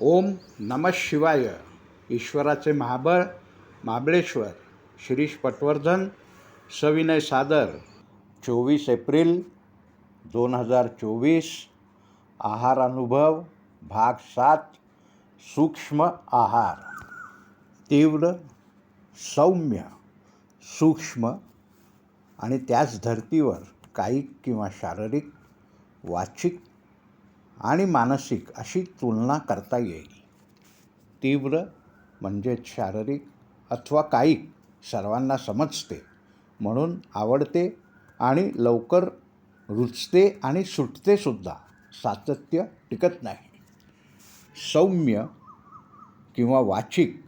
ओम नम शिवाय. ईश्वराचे महाबळ महाबळेश्वर. शिरीष पटवर्धन सविनय सादर. चोवीस एप्रिल दोन हजार चोवीस. आहार अनुभव भाग सात सूक्ष्म आहार. तीव्र सौम्य सूक्ष्म आणि त्याच धर्तीवर कायिक किंवा शारीरिक वाचिक आणि मानसिक अशी तुलना करता येईल. तीव्र म्हणजेच शारीरिक अथवा कायिक सर्वांना समजते म्हणून आवडते आणि लवकर रुचते आणि सुटतेसुद्धा सातत्य टिकत नाही. सौम्य किंवा वाचिक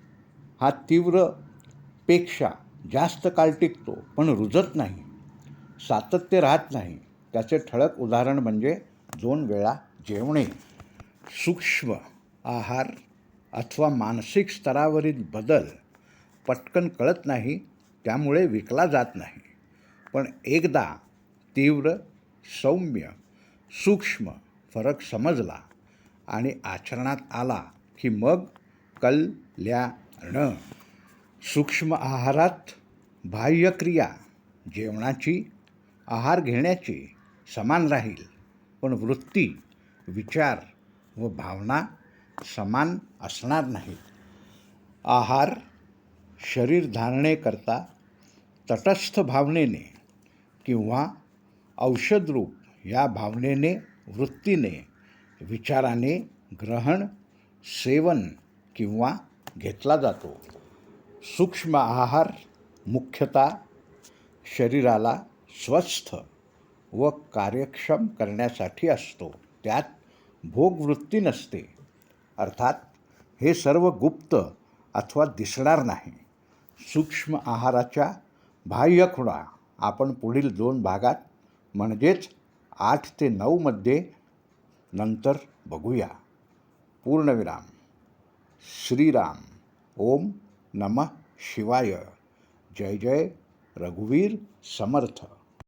हा तीव्रपेक्षा जास्त काळ टिकतो पण रुजत नाही सातत्य राहत नाही. त्याचे ठळक उदाहरण म्हणजे दोन वेळा जेवणे सूक्ष्म आहार अथवा मानसिक स्तरावरील बदल पटकन कळत नाही त्यामुळे विकला जात नाही. पण एकदा तीव्र सौम्य सूक्ष्म फरक समजला आणि आचरणात आला की मग कल्याण. सूक्ष्म आहारात बाह्यक्रिया जेवणाची आहार घेण्याची समान राहील पण वृत्ती विचार व भावना समान असणार नाहीत. आहार शरीर धारणेकरता तटस्थ भावनेने किंवा औषधरूप या भावनेने वृत्तीने विचाराने ग्रहण सेवन किंवा घेतला जातो. सूक्ष्म आहार मुख्यतः शरीराला स्वस्थ व कार्यक्षम करण्यासाठी असतो. त्यात भोगवृत्ती नसते. अर्थात हे सर्व गुप्त अथवा दिसणार नाही. सूक्ष्म आहाराच्या बाह्य खुणा आपण पुढील दोन भागात म्हणजेच आठ ते नऊमध्ये नंतर बघूया. पूर्णविराम. श्रीराम. ओम नमः शिवाय. जय जय. रघुवीर समर्थ.